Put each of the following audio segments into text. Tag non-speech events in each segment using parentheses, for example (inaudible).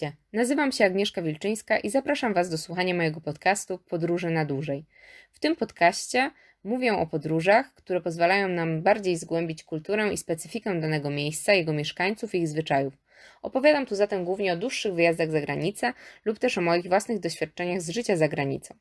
Witajcie. Nazywam się Agnieszka Wilczyńska i zapraszam Was do słuchania mojego podcastu Podróże na dłużej. W tym podcaście mówię o podróżach, które pozwalają nam bardziej zgłębić kulturę i specyfikę danego miejsca, jego mieszkańców i ich zwyczajów. Opowiadam tu zatem głównie o dłuższych wyjazdach za granicę lub też o moich własnych doświadczeniach z życia za granicą.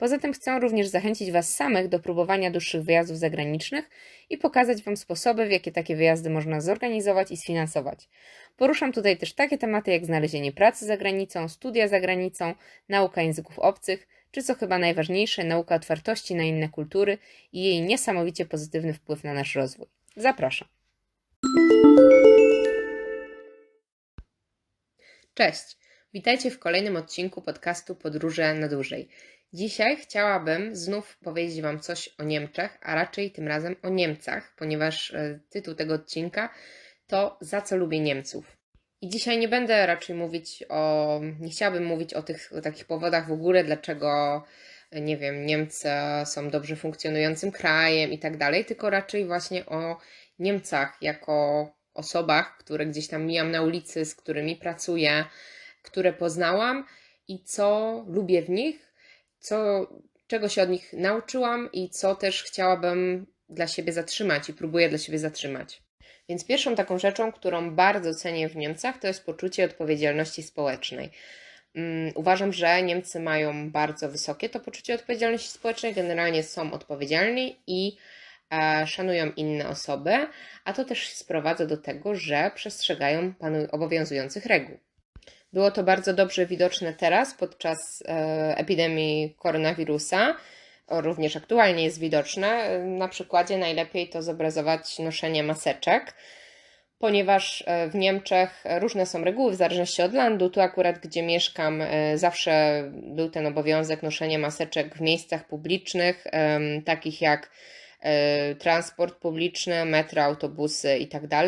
Poza tym chcę również zachęcić Was samych do próbowania dłuższych wyjazdów zagranicznych i pokazać Wam sposoby, w jakie takie wyjazdy można zorganizować i sfinansować. Poruszam tutaj też takie tematy jak znalezienie pracy za granicą, studia za granicą, nauka języków obcych, czy co chyba najważniejsze, nauka otwartości na inne kultury i jej niesamowicie pozytywny wpływ na nasz rozwój. Zapraszam. Cześć, witajcie w kolejnym odcinku podcastu Podróże na dłużej. Dzisiaj chciałabym znów powiedzieć Wam coś o Niemczech, a raczej tym razem o Niemcach, ponieważ e, tytuł tego odcinka to Za co lubię Niemców. I dzisiaj nie będę raczej mówić o, nie chciałabym mówić o tych o takich powodach w ogóle, dlaczego, nie wiem, Niemcy są dobrze funkcjonującym krajem i tak dalej, tylko raczej właśnie o Niemcach jako osobach, które gdzieś tam mijam na ulicy, z którymi pracuję, które poznałam i co lubię w nich, co, czego się od nich nauczyłam i co też chciałabym dla siebie zatrzymać i próbuję dla siebie zatrzymać. Więc pierwszą taką rzeczą, którą bardzo cenię w Niemcach, to jest poczucie odpowiedzialności społecznej. Um, uważam, że Niemcy mają bardzo wysokie to poczucie odpowiedzialności społecznej, generalnie są odpowiedzialni i szanują inne osoby, a to też sprowadza do tego, że przestrzegają obowiązujących reguł. Było to bardzo dobrze widoczne teraz podczas e, epidemii koronawirusa. Również aktualnie jest widoczne. Na przykładzie najlepiej to zobrazować noszenie maseczek, ponieważ e, w Niemczech różne są reguły w zależności od landu. Tu akurat, gdzie mieszkam, e, zawsze był ten obowiązek noszenia maseczek w miejscach publicznych, takich jak transport publiczny, metro, autobusy itd. Tak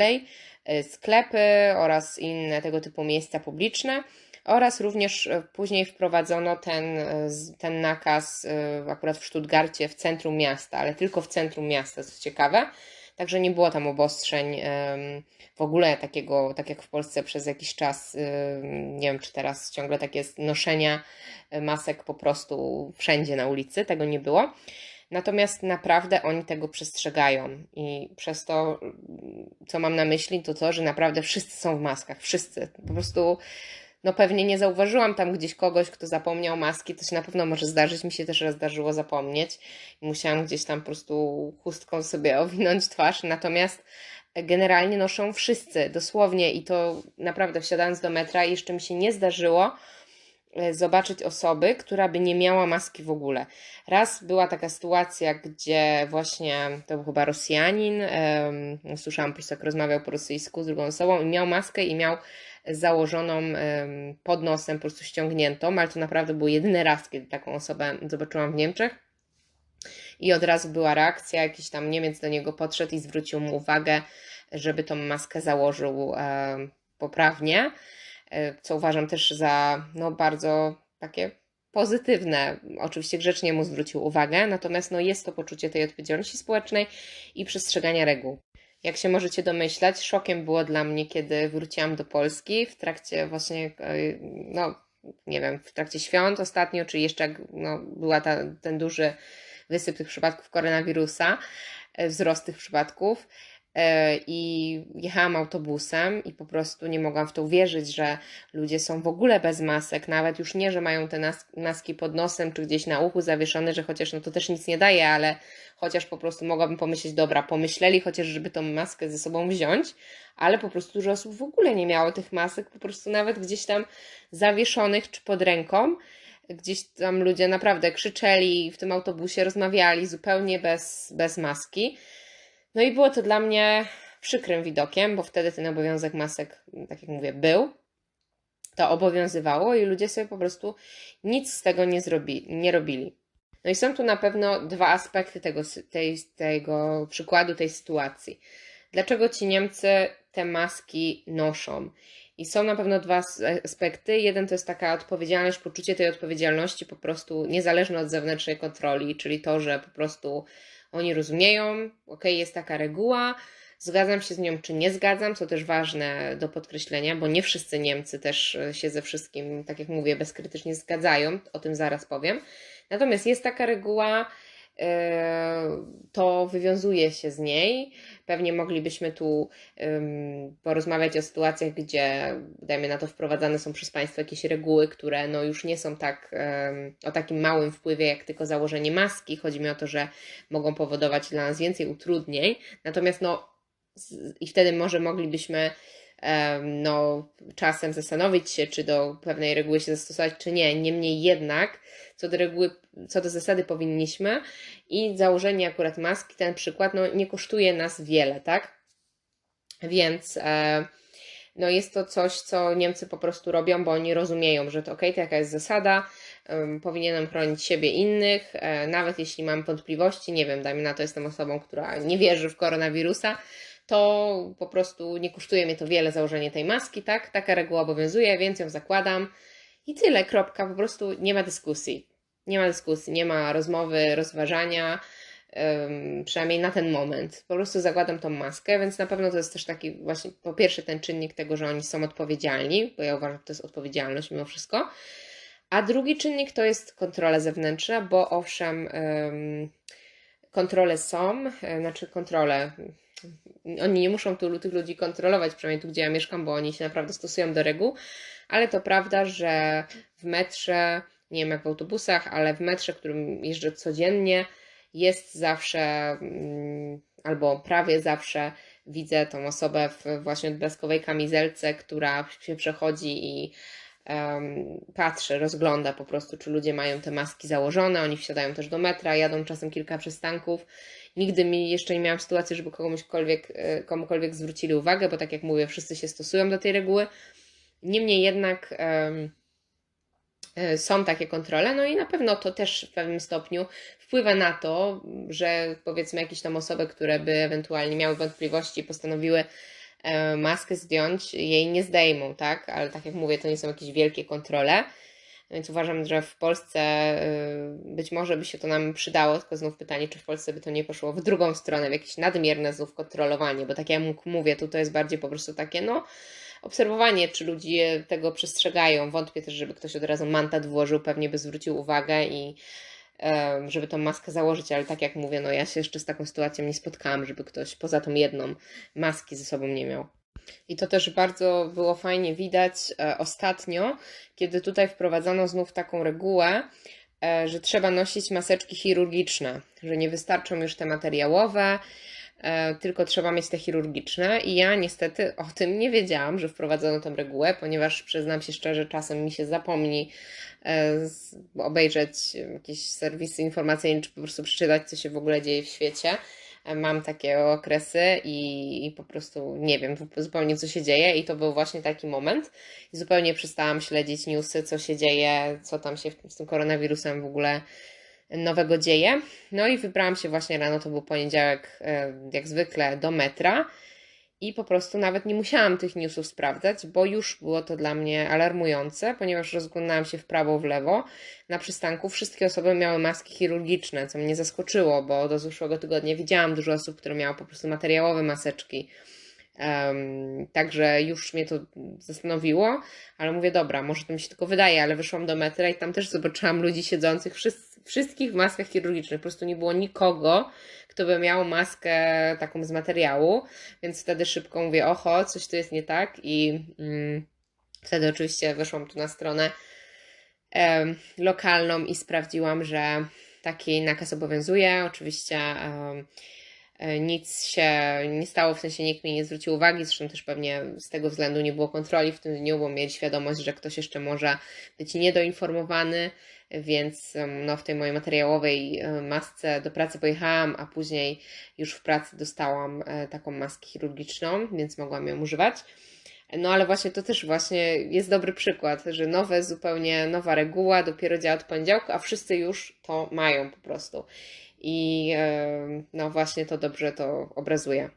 E, sklepy oraz inne tego typu miejsca publiczne. Oraz również e, później wprowadzono ten, e, ten nakaz akurat w Stuttgarcie w centrum miasta, ale tylko w centrum miasta, co ciekawe. Także nie było tam obostrzeń w ogóle takiego, tak jak w Polsce przez jakiś czas, nie wiem czy teraz ciągle tak jest, noszenia masek po prostu wszędzie na ulicy, tego nie było. Natomiast naprawdę oni tego przestrzegają i przez to, co mam na myśli, to to, że naprawdę wszyscy są w maskach, wszyscy. Po prostu, no pewnie nie zauważyłam tam gdzieś kogoś, kto zapomniał maski, to się na pewno może zdarzyć, mi się też raz zdarzyło zapomnieć. I musiałam gdzieś tam po prostu chustką sobie (laughs) owinąć twarz, natomiast generalnie noszą wszyscy, dosłownie. I to naprawdę wsiadając do metra jeszcze mi się nie zdarzyło, zobaczyć osoby, która by nie miała maski w ogóle. Raz była taka sytuacja, gdzie właśnie to był chyba Rosjanin, um, słyszałam prostu, jak rozmawiał po rosyjsku z drugą osobą i miał maskę i miał założoną um, pod nosem, po prostu ściągniętą, ale to naprawdę był jedyny raz, kiedy taką osobę zobaczyłam w Niemczech. I od razu była reakcja, jakiś tam Niemiec do niego podszedł i zwrócił mu uwagę, żeby tą maskę założył um, poprawnie. E, co uważam też za no, bardzo takie pozytywne. Oczywiście grzecznie mu zwrócił uwagę, natomiast no, jest to poczucie tej odpowiedzialności społecznej i przestrzegania reguł. Jak się możecie domyślać, szokiem było dla mnie, kiedy wróciłam do Polski w trakcie właśnie, e, no nie wiem, w trakcie świąt ostatnio, czy jeszcze jak no, była ta, ten duży wysyp tych przypadków koronawirusa, e, wzrost tych przypadków. E, i jechałam autobusem i po prostu nie mogłam w to uwierzyć, że ludzie są w ogóle bez masek, nawet już nie, że mają te maski pod nosem czy gdzieś na uchu zawieszone, że chociaż no to też nic nie daje, ale chociaż po prostu mogłabym pomyśleć, dobra, pomyśleli chociaż, żeby tą maskę ze sobą wziąć, ale po prostu dużo osób w ogóle nie miało tych masek, po prostu nawet gdzieś tam zawieszonych czy pod ręką. Gdzieś tam ludzie naprawdę krzyczeli w tym autobusie, rozmawiali zupełnie bez, bez maski. No i było to dla mnie przykrym widokiem, bo wtedy ten obowiązek masek, tak jak mówię, był. To obowiązywało i ludzie sobie po prostu nic z tego nie, zrobi, nie robili. No i są tu na pewno dwa aspekty tego, tej, tego przykładu, tej sytuacji. Dlaczego ci Niemcy te maski noszą? I są na pewno dwa aspekty. Jeden to jest taka odpowiedzialność, poczucie tej odpowiedzialności po prostu niezależne od zewnętrznej kontroli, czyli to, że po prostu oni rozumieją, ok, jest taka reguła, zgadzam się z nią, czy nie zgadzam, co też ważne do podkreślenia, bo nie wszyscy Niemcy też e, się ze wszystkim, tak jak mówię, bezkrytycznie zgadzają, o tym zaraz powiem. Natomiast jest taka reguła, to wywiązuje się z niej. Pewnie moglibyśmy tu porozmawiać o sytuacjach, gdzie, dajmy na to, wprowadzane są przez państwo jakieś reguły, które no, już nie są tak o takim małym wpływie, jak tylko założenie maski. Chodzi mi o to, że mogą powodować dla nas więcej utrudnień. Natomiast no, i wtedy może moglibyśmy no, czasem zastanowić się, czy do pewnej reguły się zastosować, czy nie. Niemniej jednak, co do reguły, co do zasady powinniśmy i założenie akurat maski, ten przykład, no, nie kosztuje nas wiele, tak? Więc e, no, jest to coś, co Niemcy po prostu robią, bo oni rozumieją, że to ok, to jaka jest zasada, powinienem chronić siebie innych, e, nawet jeśli mam wątpliwości, nie wiem, dajmy na to, jestem osobą, która nie wierzy w koronawirusa, to po prostu nie kosztuje mnie to wiele założenie tej maski, tak? Taka reguła obowiązuje, więc ją zakładam i tyle, kropka. Po prostu nie ma dyskusji. Nie ma dyskusji, nie ma rozmowy, rozważania, przynajmniej na ten moment. Po prostu zakładam tą maskę, więc na pewno to jest też taki właśnie, po pierwsze ten czynnik tego, że oni są odpowiedzialni, bo ja uważam, że to jest odpowiedzialność mimo wszystko. A drugi czynnik to jest kontrola zewnętrzna, bo owszem, kontrole są, e, znaczy kontrole, oni nie muszą tu tych ludzi kontrolować, przynajmniej tu, gdzie ja mieszkam, bo oni się naprawdę stosują do reguł, ale to prawda, że w metrze, nie wiem jak w autobusach, ale w metrze, którym jeżdżę codziennie, jest zawsze mm, albo prawie zawsze widzę tą osobę w właśnie odblaskowej kamizelce, która się przechodzi i um, patrzy, rozgląda po prostu, czy ludzie mają te maski założone. Oni wsiadają też do metra, jadą czasem kilka przystanków Nigdy mi jeszcze nie miałam sytuacji, żeby komuśkolwiek, e, komukolwiek zwrócili uwagę, bo tak jak mówię, wszyscy się stosują do tej reguły. Niemniej jednak um, są takie kontrole, no i na pewno to też w pewnym stopniu wpływa na to, że powiedzmy jakieś tam osoby, które by ewentualnie miały wątpliwości postanowiły e, maskę zdjąć, jej nie zdejmą, tak? Ale tak jak mówię, to nie są jakieś wielkie kontrole. Więc uważam, że w Polsce y, być może by się to nam przydało, tylko znów pytanie, czy w Polsce by to nie poszło w drugą stronę, w jakieś nadmierne znów kontrolowanie, bo tak jak mówię, tu to jest bardziej po prostu takie, no, obserwowanie, czy ludzie tego przestrzegają. Wątpię też, żeby ktoś od razu mandat włożył, pewnie by zwrócił uwagę i żeby tą maskę założyć, ale tak jak mówię, no ja się jeszcze z taką sytuacją nie spotkałam, żeby ktoś poza tą jedną maski ze sobą nie miał. I to też bardzo było fajnie widać e, ostatnio, kiedy tutaj wprowadzono znów taką regułę, e, że trzeba nosić maseczki chirurgiczne, że nie wystarczą już te materiałowe, tylko trzeba mieć te chirurgiczne. I ja niestety o tym nie wiedziałam, że wprowadzono tę regułę, ponieważ przyznam się szczerze, czasem mi się zapomni obejrzeć jakieś serwisy informacyjne, czy po prostu przeczytać, co się w ogóle dzieje w świecie mam takie okresy i, i, po prostu nie wiem zupełnie, co się dzieje, i to był właśnie taki moment. I zupełnie przestałam śledzić newsy, co się dzieje, co tam się z tym koronawirusem w ogóle nowego dzieje. No i wybrałam się właśnie rano, to był poniedziałek, e, jak zwykle, do metra i po prostu nawet nie musiałam tych newsów sprawdzać, bo już było to dla mnie alarmujące, ponieważ rozglądałam się w prawo, w lewo. Na przystanku wszystkie osoby miały maski chirurgiczne, co mnie zaskoczyło, bo do zeszłego tygodnia widziałam dużo osób, które miały po prostu materiałowe maseczki. Um, także już mnie to zastanowiło, ale mówię, dobra, może to mi się tylko wydaje, ale wyszłam do metra i tam też zobaczyłam ludzi siedzących, wszyscy, wszystkich w maskach chirurgicznych. Po prostu nie było nikogo, kto by miał maskę taką z materiału, więc wtedy szybko mówię, oho, coś tu jest nie tak i mm, wtedy oczywiście weszłam tu na stronę um, lokalną i sprawdziłam, że taki nakaz obowiązuje. Oczywiście um, nic się nie stało, w sensie nikt mi nie zwrócił uwagi, zresztą też pewnie z tego względu nie było kontroli w tym dniu, bo mieli świadomość, że ktoś jeszcze może być niedoinformowany, więc no, w tej mojej materiałowej e, masce do pracy pojechałam, a później już w pracy dostałam e, taką maskę chirurgiczną, więc mogłam ją używać. No ale właśnie to też właśnie jest dobry przykład, że nowe, zupełnie nowa reguła dopiero działa od poniedziałku, a wszyscy już to mają po prostu. I e, no właśnie to dobrze to obrazuje.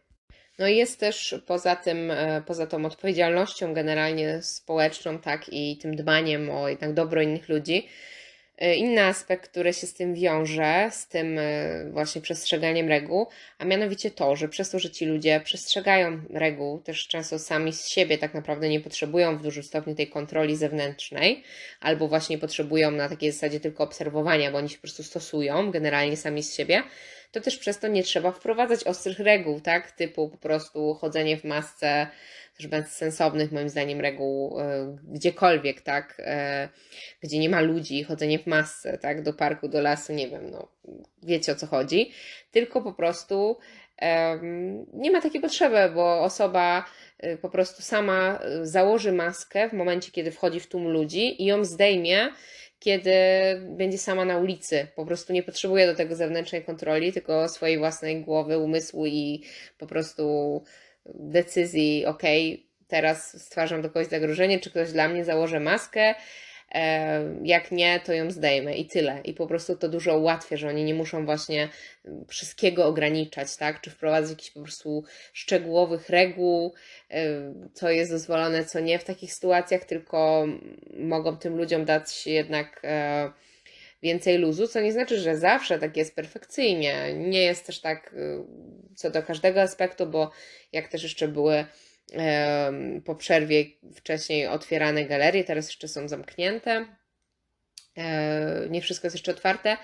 No i jest też poza tym, poza tą odpowiedzialnością generalnie społeczną, tak, i tym dbaniem o jednak dobro innych ludzi, E, Inny aspekt, który się z tym wiąże, z tym e, właśnie przestrzeganiem reguł, a mianowicie to, że przez to, że ci ludzie przestrzegają reguł, też często sami z siebie tak naprawdę nie potrzebują w dużym stopniu tej kontroli zewnętrznej, albo właśnie potrzebują na takiej zasadzie tylko obserwowania, bo oni się po prostu stosują generalnie sami z siebie, to też przez to nie trzeba wprowadzać ostrych reguł, tak? Typu po prostu chodzenie w masce, też bezsensownych moim zdaniem reguł e, gdziekolwiek, tak? E, gdzie nie ma ludzi, chodzenie w masce, tak? Do parku, do lasu, nie wiem, no wiecie o co chodzi. Tylko po prostu nie ma takiej potrzeby, bo osoba y, po prostu sama założy maskę w momencie, kiedy wchodzi w tłum ludzi i ją zdejmie, kiedy będzie sama na ulicy. Po prostu nie potrzebuje do tego zewnętrznej kontroli, tylko swojej własnej głowy, umysłu i po prostu decyzji, ok, teraz stwarzam do kogoś zagrożenie, czy ktoś dla mnie założy maskę, e, jak nie, to ją zdejmę i tyle. I po prostu to dużo ułatwia, że oni nie muszą właśnie wszystkiego ograniczać, tak? Czy wprowadzać jakichś po prostu szczegółowych reguł, e, co jest dozwolone, co nie w takich sytuacjach, tylko mogą tym ludziom dać jednak e, więcej luzu, co nie znaczy, że zawsze tak jest perfekcyjnie. Nie jest też tak y, co do każdego aspektu, bo jak też jeszcze były po przerwie wcześniej otwierane galerie, teraz jeszcze są zamknięte. E, nie wszystko jest jeszcze otwarte.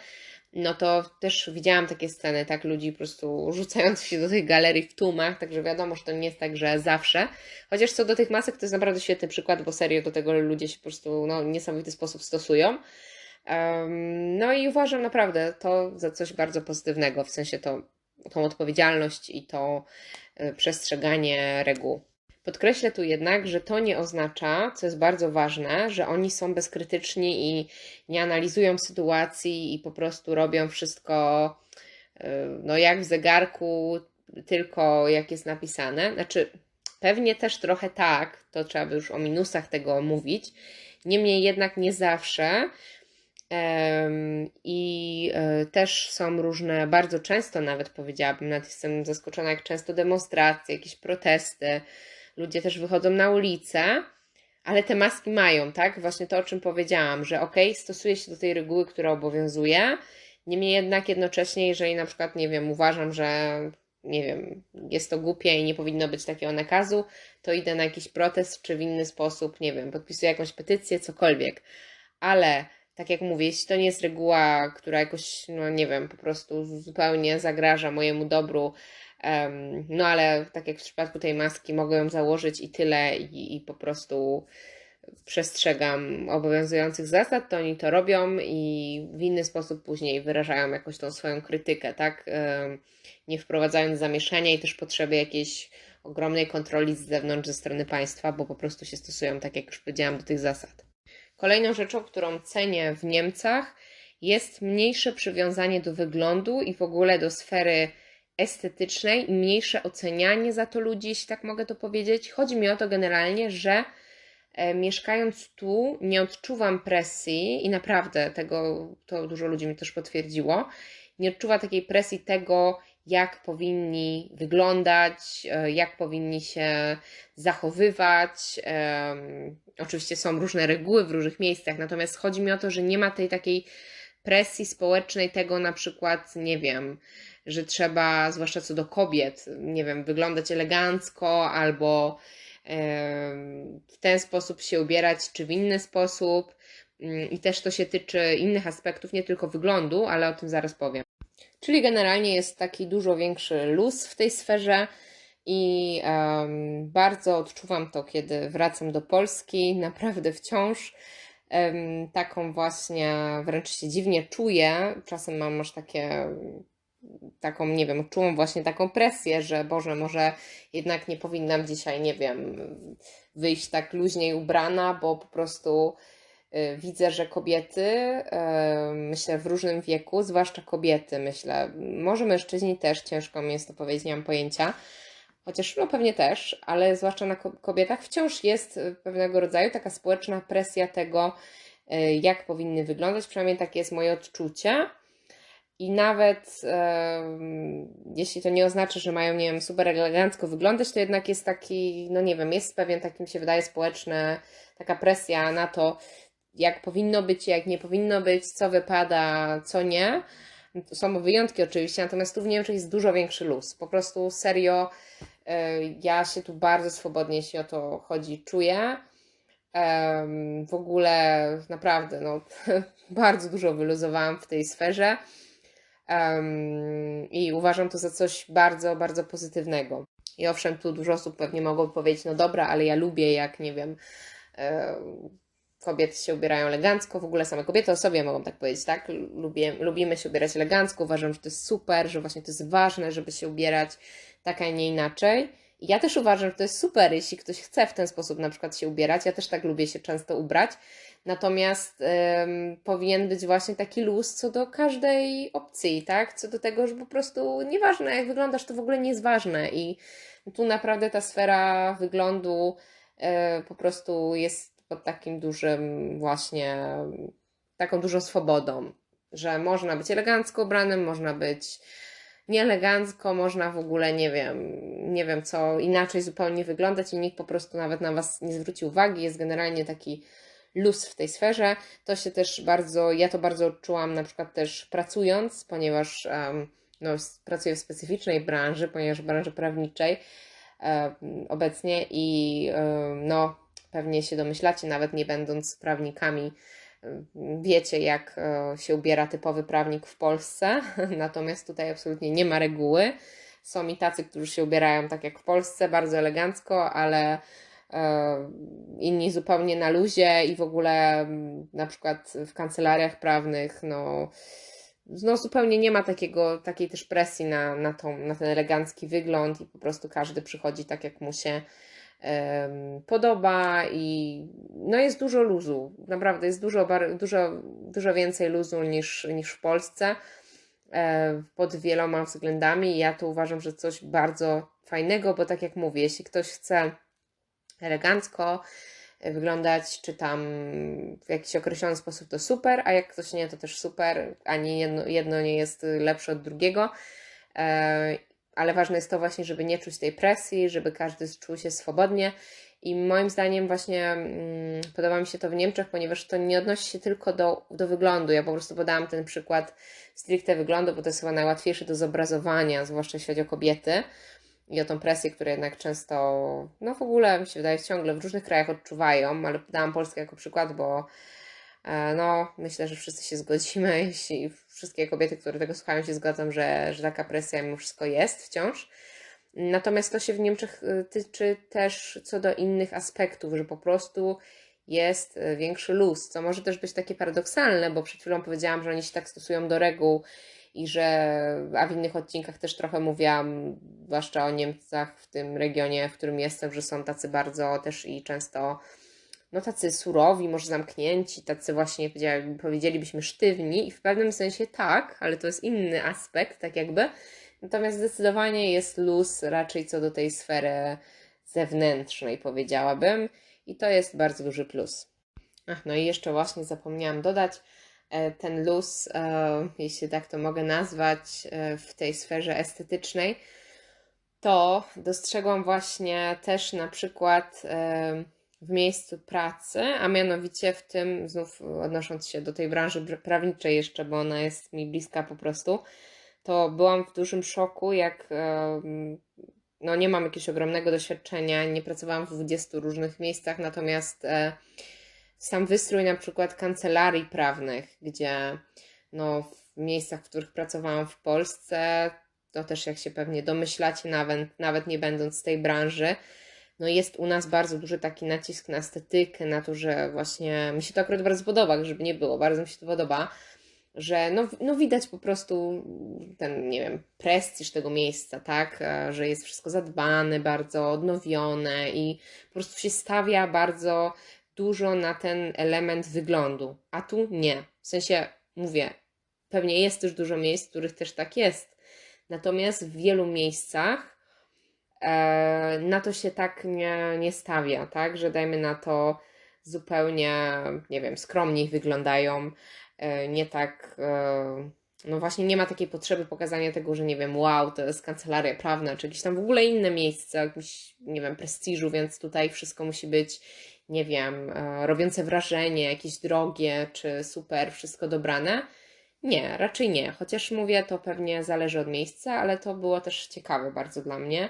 No to też widziałam takie sceny, tak, ludzi po prostu rzucających się do tych galerii w tłumach, także wiadomo, że to nie jest tak, że zawsze. Chociaż co do tych masek, to jest naprawdę świetny przykład, bo serio do tego ludzie się po prostu no, w niesamowity sposób stosują. No i uważam naprawdę to za coś bardzo pozytywnego, w sensie to, tą odpowiedzialność i to e, przestrzeganie reguł. Podkreślę tu jednak, że to nie oznacza, co jest bardzo ważne, że oni są bezkrytyczni i nie analizują sytuacji i po prostu robią wszystko e, no jak w zegarku, tylko jak jest napisane. Znaczy, pewnie też trochę tak, to trzeba by już o minusach tego mówić. Niemniej jednak nie zawsze, i e, też są różne, bardzo często nawet powiedziałabym, nawet jestem zaskoczona, jak często demonstracje, jakieś protesty, ludzie też wychodzą na ulicę, ale te maski mają, tak? Właśnie to, o czym powiedziałam, że ok, stosuje się do tej reguły, która obowiązuje, niemniej jednak jednocześnie, jeżeli na przykład, nie wiem, uważam, że nie wiem, jest to głupie i nie powinno być takiego nakazu, to idę na jakiś protest, czy w inny sposób, nie wiem, podpisuję jakąś petycję, cokolwiek. Ale tak jak mówię, jeśli to nie jest reguła, która jakoś, no nie wiem, po prostu zupełnie zagraża mojemu dobru, um, no ale tak jak w przypadku tej maski, mogę ją założyć i tyle, i, i po prostu przestrzegam obowiązujących zasad, to oni to robią i w inny sposób później wyrażają jakoś tą swoją krytykę, tak? Nie wprowadzając zamieszania i też potrzeby jakiejś ogromnej kontroli z zewnątrz ze strony państwa, bo po prostu się stosują, tak jak już powiedziałam, do tych zasad. Kolejną rzeczą, którą cenię w Niemcach, jest mniejsze przywiązanie do wyglądu i w ogóle do sfery estetycznej, mniejsze ocenianie za to ludzi, jeśli tak mogę to powiedzieć. Chodzi mi o to generalnie, że e, mieszkając tu nie odczuwam presji i naprawdę tego to dużo ludzi mi też potwierdziło. Nie odczuwa takiej presji tego, jak powinni wyglądać, e, jak powinni się zachowywać. Oczywiście są różne reguły w różnych miejscach, natomiast chodzi mi o to, że nie ma tej takiej presji społecznej, tego na przykład, nie wiem, że trzeba, zwłaszcza co do kobiet, nie wiem, wyglądać elegancko albo w ten sposób się ubierać, czy w inny sposób. Mm, I też to się tyczy innych aspektów, nie tylko wyglądu, ale o tym zaraz powiem. Czyli generalnie jest taki dużo większy luz w tej sferze i um, bardzo odczuwam to, kiedy wracam do Polski. Naprawdę wciąż um, taką właśnie, wręcz się dziwnie czuję. Czasem mam aż takie taką, nie wiem, czułam właśnie taką presję, że Boże, może jednak nie powinnam dzisiaj, nie wiem, wyjść tak luźniej ubrana, bo po prostu widzę, że kobiety, y, myślę w różnym wieku, zwłaszcza kobiety, myślę, może mężczyźni też, ciężko mi jest to powiedzieć, nie mam pojęcia, chociaż no pewnie też, ale zwłaszcza na kobietach wciąż jest pewnego rodzaju taka społeczna presja tego, y, jak powinny wyglądać, przynajmniej takie jest moje odczucie. I nawet e, jeśli to nie oznacza, że mają, nie wiem, super elegancko wyglądać, to jednak jest taki, no nie wiem, jest pewien, takim się wydaje, społeczny, taka presja na to, jak powinno być, jak nie powinno być, co wypada, co nie. To są wyjątki oczywiście, natomiast tu w Niemczech jest dużo większy luz. Po prostu serio, e, ja się tu bardzo swobodnie, jeśli o to chodzi, czuję. W ogóle naprawdę, no, (laughs) bardzo dużo wyluzowałam w tej sferze. I uważam to za coś bardzo, bardzo pozytywnego. I owszem, tu dużo osób pewnie mogłoby powiedzieć, no dobra, ale ja lubię, jak nie wiem, e, kobiety się ubierają elegancko, w ogóle same kobiety o sobie mogą tak powiedzieć, tak? Lubię, lubimy się ubierać elegancko, uważam, że to jest super, że właśnie to jest ważne, żeby się ubierać tak, a nie inaczej. I ja też uważam, że to jest super, jeśli ktoś chce w ten sposób na przykład się ubierać. Ja też tak lubię się często ubrać. Natomiast ym, powinien być właśnie taki luz co do każdej opcji, tak? Co do tego, że po prostu nieważne jak wyglądasz, to w ogóle nie jest ważne. I tu naprawdę ta sfera wyglądu y, po prostu jest pod takim dużym właśnie, taką dużą swobodą, że można być elegancko ubranym, można być nieelegancko, można w ogóle, nie wiem, nie wiem co, inaczej zupełnie wyglądać i nikt po prostu nawet na Was nie zwróci uwagi. Jest generalnie taki luz w tej sferze. To się też bardzo, ja to bardzo odczułam na przykład też pracując, ponieważ um, no, pracuję w specyficznej branży, ponieważ branży prawniczej em, obecnie i em, no, pewnie się domyślacie, nawet nie będąc prawnikami, em, wiecie jak e, się ubiera typowy prawnik w Polsce, (laughs) natomiast tutaj absolutnie nie ma reguły. Są i tacy, którzy się ubierają tak jak w Polsce, bardzo elegancko, ale e, inni zupełnie na luzie i w ogóle mm, na przykład w kancelariach prawnych, no, no zupełnie nie ma takiego, takiej też presji na, na, tą, na ten elegancki wygląd i po prostu każdy przychodzi tak, jak mu się podoba i no jest dużo luzu, naprawdę jest dużo, dużo, dużo więcej luzu niż, niż w Polsce e, pod wieloma względami ja to uważam, że coś bardzo fajnego, bo tak jak mówię, jeśli ktoś chce elegancko e, wyglądać, czy tam w jakiś określony sposób, to super, a jak ktoś nie, to też super. Ani jedno, jedno nie jest lepsze od drugiego. Ale ważne jest to właśnie, żeby nie czuć tej presji, żeby każdy czuł się swobodnie. I moim zdaniem właśnie mm, podoba mi się to w Niemczech, ponieważ to nie odnosi się tylko do, do wyglądu. Ja po prostu podałam ten przykład stricte wyglądu, bo to jest chyba najłatwiejsze do zobrazowania, zwłaszcza jeśli chodzi o kobiety i o tą presję, którą jednak często, no w ogóle mi się wydaje, ciągle w różnych krajach odczuwają, ale dałam Polskę jako przykład, bo no myślę, że wszyscy się zgodzimy, (laughs) jeśli wszystkie kobiety, które tego słuchają się zgodzą, że, że taka presja mimo wszystko jest wciąż. Natomiast to się w Niemczech y, tyczy też co do innych aspektów, że po prostu jest y, większy luz, co może też być takie paradoksalne, bo przed chwilą powiedziałam, że oni się tak stosują do reguł i że, a w innych odcinkach też trochę mówiłam, zwłaszcza o Niemcach w tym regionie, w którym jestem, że są tacy bardzo też i często, no tacy surowi, może zamknięci, tacy właśnie powiedzielibyśmy sztywni i w pewnym sensie tak, ale to jest inny aspekt, tak jakby. Natomiast zdecydowanie jest luz raczej co do tej sfery zewnętrznej, powiedziałabym, i to jest bardzo duży plus. Ach, no i jeszcze właśnie zapomniałam dodać, e, ten luz, e, jeśli tak to mogę nazwać, e, w tej sferze estetycznej, to dostrzegłam właśnie też na przykład w miejscu pracy, a mianowicie w tym, znów odnosząc się do tej branży br- prawniczej jeszcze, bo ona jest mi bliska po prostu, to byłam w dużym szoku, jak no nie mam jakiegoś ogromnego doświadczenia, nie pracowałam w 20 różnych miejscach, natomiast e, sam wystrój na przykład kancelarii prawnych, gdzie no, w miejscach, w których pracowałam w Polsce, to też jak się pewnie domyślacie, nawet, nawet nie będąc z tej branży, no jest u nas bardzo duży taki nacisk na estetykę, na to, że właśnie mi się to akurat bardzo podoba, żeby nie było, bardzo mi się to podoba, że no, no widać po prostu ten, nie wiem, prestiż tego miejsca, tak, E, że jest wszystko zadbane, bardzo odnowione i po prostu się stawia bardzo dużo na ten element wyglądu, a tu nie. W sensie, mówię, pewnie jest też dużo miejsc, w których też tak jest. Natomiast w wielu miejscach na to się tak nie, nie stawia, tak? Że dajmy na to zupełnie, nie wiem, skromniej wyglądają, e, nie tak. E, no właśnie nie ma takiej potrzeby pokazania tego, że nie wiem, wow, to jest kancelaria prawna, czy jakieś tam w ogóle inne miejsce, jakimś, nie wiem, prestiżu, więc tutaj wszystko musi być nie wiem, e, robiące wrażenie, jakieś drogie czy super, wszystko dobrane. Nie, raczej nie. Chociaż mówię, to pewnie zależy od miejsca, ale to było też ciekawe bardzo dla mnie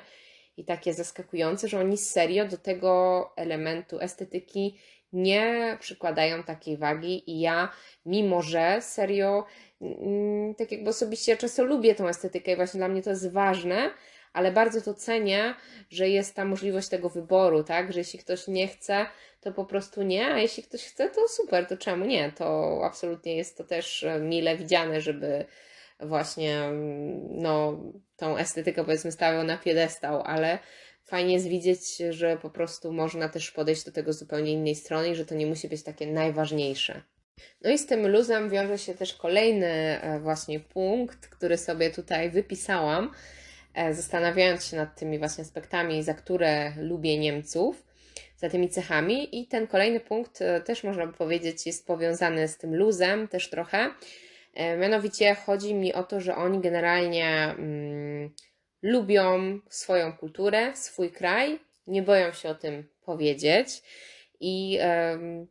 i takie zaskakujące, że oni serio do tego elementu estetyki nie przykładają takiej wagi i ja, mimo że serio, mm, tak jakby osobiście ja często lubię tą estetykę i właśnie dla mnie to jest ważne, ale bardzo to cenię, że jest ta możliwość tego wyboru, tak? Że jeśli ktoś nie chce, to po prostu nie, a jeśli ktoś chce, to super, to czemu nie? To absolutnie jest to też e, mile widziane, żeby właśnie mm, no, tą estetykę powiedzmy stawiał na piedestał, ale fajnie jest widzieć, że po prostu można też podejść do tego zupełnie innej strony i że to nie musi być takie najważniejsze. No i z tym luzem wiąże się też kolejny e, właśnie punkt, który sobie tutaj wypisałam, e, zastanawiając się nad tymi właśnie aspektami, za które lubię Niemców, za tymi cechami. I ten kolejny punkt e, też można by powiedzieć jest powiązany z tym luzem też trochę. Mianowicie chodzi mi o to, że oni generalnie mm, lubią swoją kulturę, swój kraj, nie boją się o tym powiedzieć i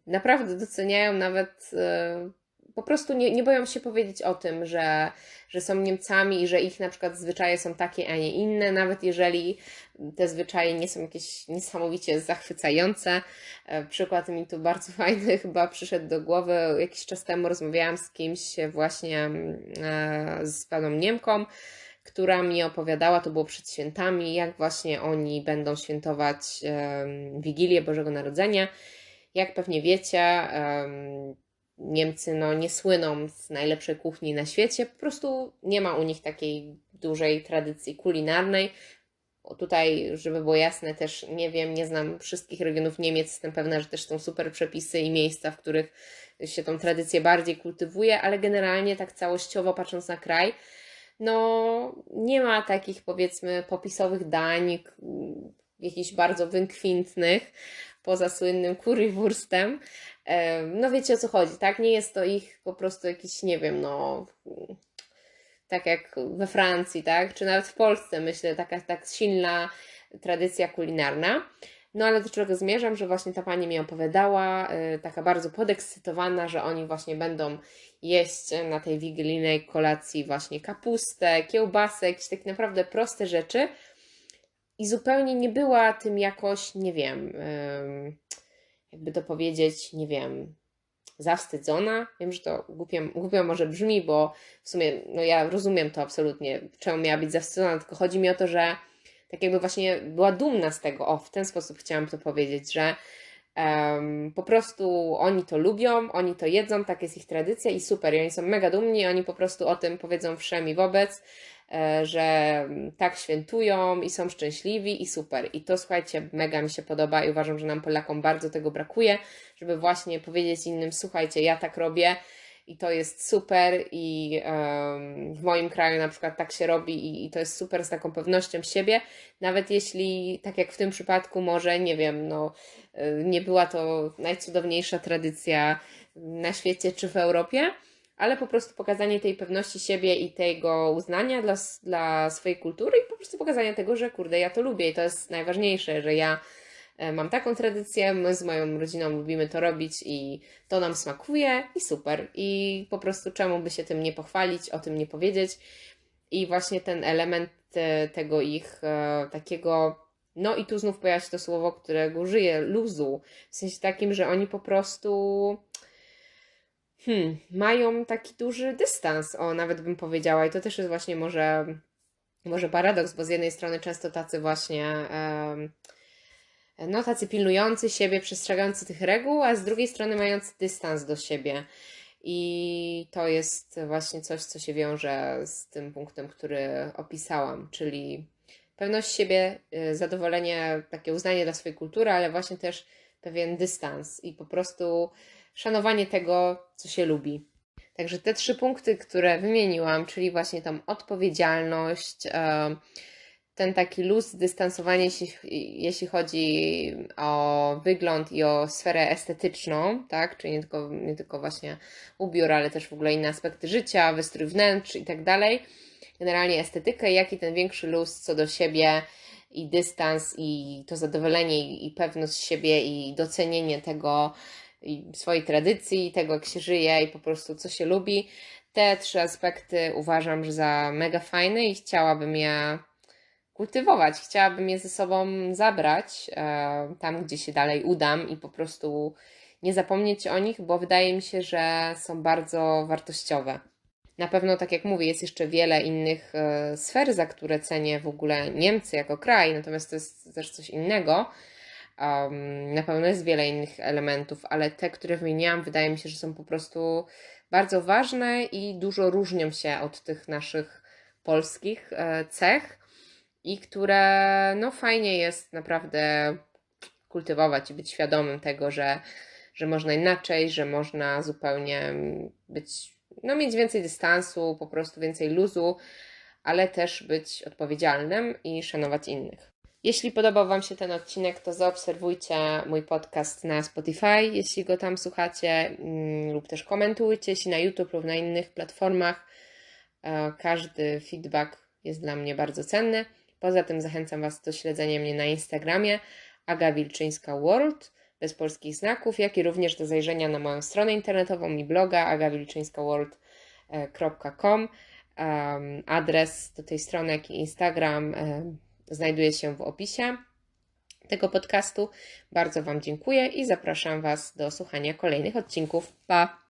naprawdę doceniają nawet, e, po prostu nie, nie boją się powiedzieć o tym, że, że są Niemcami i że ich na przykład zwyczaje są takie, a nie inne, nawet jeżeli te zwyczaje nie są jakieś niesamowicie zachwycające. E, przykład mi tu bardzo (laughs) fajny chyba przyszedł do głowy. Jakiś czas temu rozmawiałam z kimś właśnie, e, z paną Niemką, która mi opowiadała, to było przed świętami, jak właśnie oni będą świętować Wigilię Bożego Narodzenia. Jak pewnie wiecie, Niemcy no, nie słyną z najlepszej kuchni na świecie, po prostu nie ma u nich takiej dużej tradycji kulinarnej. Tutaj, żeby było jasne, też nie wiem, nie znam wszystkich regionów Niemiec, jestem pewna, że też są super przepisy i miejsca, w których się tą tradycję bardziej kultywuje, ale generalnie tak całościowo patrząc na kraj, no nie ma takich powiedzmy popisowych dań, jakichś bardzo wynkwintnych, poza słynnym currywurstem. No wiecie o co chodzi, tak? Nie jest to ich po prostu jakiś, nie wiem, no tak jak we Francji, tak? Czy nawet w Polsce, myślę, taka tak silna tradycja kulinarna. No ale do czego zmierzam, że właśnie ta pani mi opowiadała, yy, taka bardzo podekscytowana, że oni właśnie będą jeść na tej wigilijnej kolacji właśnie kapustę, kiełbasę, jakieś takie naprawdę proste rzeczy. I zupełnie nie była tym jakoś, nie wiem, yy, jakby to powiedzieć, nie wiem, zawstydzona. Wiem, że to głupio, głupio może brzmi, bo w sumie, no ja rozumiem to absolutnie, czemu miała być zawstydzona, tylko chodzi mi o to, że tak jakby właśnie była dumna z tego. O, w ten sposób chciałam to powiedzieć, że um, po prostu oni to lubią, oni to jedzą, tak jest ich tradycja i super. I oni są mega dumni, oni po prostu o tym powiedzą wszemi wobec, e, że tak świętują i są szczęśliwi i super. I to słuchajcie, mega mi się podoba i uważam, że nam Polakom bardzo tego brakuje, żeby właśnie powiedzieć innym, słuchajcie, ja tak robię i to jest super i w moim kraju na przykład tak się robi i, to jest super z taką pewnością siebie, nawet jeśli tak jak w tym przypadku może, nie wiem, no y, nie była to najcudowniejsza tradycja na świecie czy w Europie, ale po prostu pokazanie tej pewności siebie i tego uznania dla, dla swojej kultury i po prostu pokazanie tego, że kurde, ja to lubię i to jest najważniejsze, że ja E, mam taką tradycję, my z moją rodziną lubimy to robić i to nam smakuje i super. I po prostu czemu by się tym nie pochwalić, o tym nie powiedzieć. I właśnie ten element e, tego ich e, takiego, no i tu znów pojawia się to słowo, którego użyję, luzu. W sensie takim, że oni po prostu hmm, mają taki duży dystans, o nawet bym powiedziała. I to też jest właśnie może, może paradoks, bo z jednej strony często tacy właśnie no tacy pilnujący siebie, przestrzegający tych reguł, a z drugiej strony mający dystans do siebie. I to jest właśnie coś, co się wiąże z tym punktem, który opisałam, czyli pewność siebie, y, zadowolenie, takie uznanie dla swojej kultury, ale właśnie też pewien dystans i po prostu szanowanie tego, co się lubi. Także te trzy punkty, które wymieniłam, czyli właśnie tą odpowiedzialność, ten taki luz, dystansowanie, jeśli, jeśli chodzi o wygląd i o sferę estetyczną, tak, czyli nie tylko, nie tylko właśnie ubiór, ale też w ogóle inne aspekty życia, wystrój wnętrz i tak dalej, generalnie estetykę, jak i ten większy luz co do siebie, i dystans, i to zadowolenie, i pewność siebie, i docenienie tego, i swojej tradycji, tego, jak się żyje, i po prostu co się lubi. Te trzy aspekty uważam, że za mega fajne i chciałabym je kultywować. Chciałabym je ze sobą zabrać e, tam, gdzie się dalej udam i po prostu nie zapomnieć o nich, bo wydaje mi się, że są bardzo wartościowe. Na pewno, tak jak mówię, jest jeszcze wiele innych e, sfer, za które cenię w ogóle Niemcy jako kraj, natomiast to jest też coś innego. Um, na pewno jest wiele innych elementów, ale te, które wymieniłam, wydaje mi się, że są po prostu bardzo ważne i dużo różnią się od tych naszych polskich e, cech i które no fajnie jest naprawdę kultywować i być świadomym tego, że, że można inaczej, że można zupełnie być, no mieć więcej dystansu, po prostu więcej luzu, ale też być odpowiedzialnym i szanować innych. Jeśli podobał Wam się ten odcinek, to zaobserwujcie mój podcast na Spotify, jeśli go tam słuchacie, lub też komentujcie, jeśli na YouTube lub na innych platformach. Każdy feedback jest dla mnie bardzo cenny. Poza tym zachęcam Was do śledzenia mnie na Instagramie Aga Wilczyńska World bez polskich znaków, jak i również do zajrzenia na moją stronę internetową i bloga agawilczyńskaworld.com. Adres do tej strony, jak i Instagram znajduje się w opisie tego podcastu. Bardzo Wam dziękuję i zapraszam Was do słuchania kolejnych odcinków. Pa!